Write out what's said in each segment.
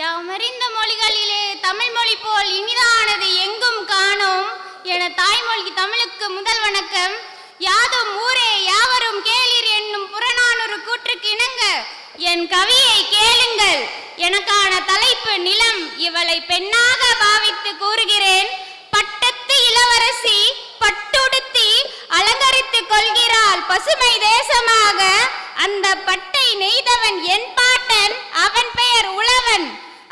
யாமறிந்த மொழிகளிலே தமிழ் மொழி போல் இனிதானது எங்கும் காணோம் என தாய்மொழி தமிழுக்கு முதல் வணக்கம். யாதும் ஊரே யாவரும் கேளீர் என்னும் புறநானூறு கூற்றுக்கு இணங்க என் கவியை கேளுங்கள். எனக்கான தலைப்பு நிலம் இவளை பெண்ணாக பாவித்து கூறுகிறேன். பட்டத்து இளவரசி பட்டுடுத்தி அலங்கரித்துக் கொள்கிறாள் பசுமை தேசமாக. அந்த பட்டை நெய்தவன் என் பாட்டு அவன் பெயர் உழவன்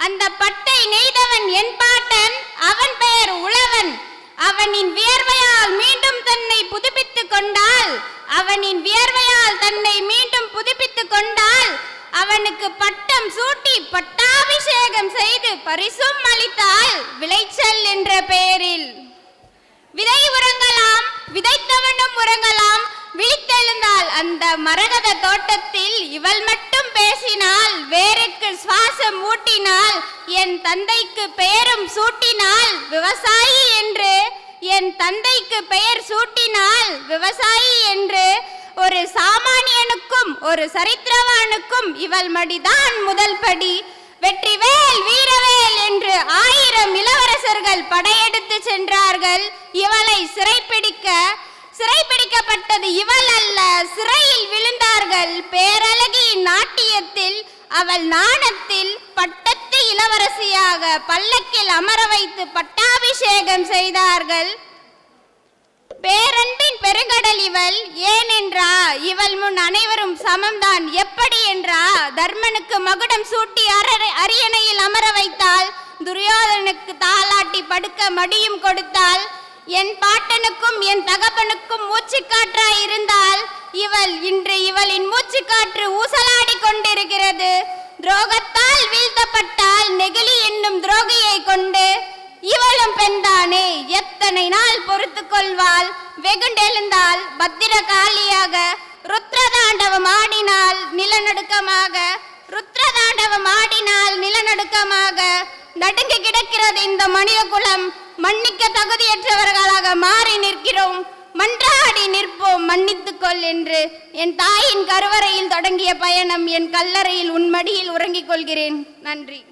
அந்த பட்டை நெய்தவன் என் பாட்டன் அவன் பெயர் உழவன் அவனின் வியர்வையால் மீண்டும் தன்னை புதுப்பித்துக் கொண்டால் அவனின் வியர்வையால் தன்னை மீண்டும் புதுப்பித்துக் கொண்டால் அவனுக்கு பட்டம் சூட்டி பட்டாபிஷேகம் செய்து பரிசும் அளித்தால் விளைச்சல் என்ற பெயரில். விதை உறங்கலாம் விதைத்தவனும் உறங்கலாம் விழித்தெழுந்தால் அந்த மரகத தோட்டத்தில் இவள் மட்டும் பேசினால் வேருக்கு சுவாசம் ஊட்டினால் என் தந்தைக்கு பெயரும் சூட்டினால் விவசாயி என்று என் தந்தைக்கு பெயர் சூட்டினால் விவசாயி என்று ஒரு சாமானியனுக்கும் ஒரு சரித்திரவானுக்கும் இவள் மடிதான் முதல் படி. வெற்றிவேல் வீரவேல் என்று ஆயிரம் இளவரசர்கள் படையெடுத்து சென்றார்கள். இவளை சிறைப்பிடிக்க சிறைப்பிடிக்கப்பட்டது இவள் அல்ல சிறையில் விழுந்தார்கள். பேரழகி நாட்டியத்தில் அவள் நாணத்தில் பட்டத்தில் இளவரசியாக பல்லக்கில் அமர வைத்து பட்டாபிஷேகம் செய்தார்கள். பேரன்பின் பெருங்கடல் இவள் ஏனென்றா? இவள் முன் அனைவரும் சமம்தான். எப்படி என்றா? தர்மனுக்கு மகுடம் சூட்டி அரியணையில் அமர வைத்தால் துரியோதனுக்கு தாளாட்டி படுக்க மடியும் கொடுத்தால் என் பாட்டனுக்கும் என் தகப்பனுக்கும் மூச்சுக்காற்றாய் இருந்தால் இவள் இன்று இவளின் மூச்சுக்காற்று ஊசலாடி கொண்டிருக்கிறது. துரோகத்தை பெண்தானே எத்தனை நாள் பொறுத்து கொள்வாள் வெகுண்டெழுந்தால் பத்திர ருத்ரதாண்டவம் ஆடினால் நிலநடுக்கமாக ருத்ரதாண்டவம் ஆடினால் நிலநடுக்கமாக. நடுங்கி கிடக்கிறது இந்த மனித குலம் மன்னிக்க தகுதியற்றவர்களாக மாறி நிற்கிறோம். மன்றாடி நிற்போம் மன்னித்துக் கொள் என்று. என் தாயின் கருவறையில் தொடங்கிய பயணம் என் கல்லறையில் உன் மடியில் உறங்கிக் கொள்கிறேன். நன்றி.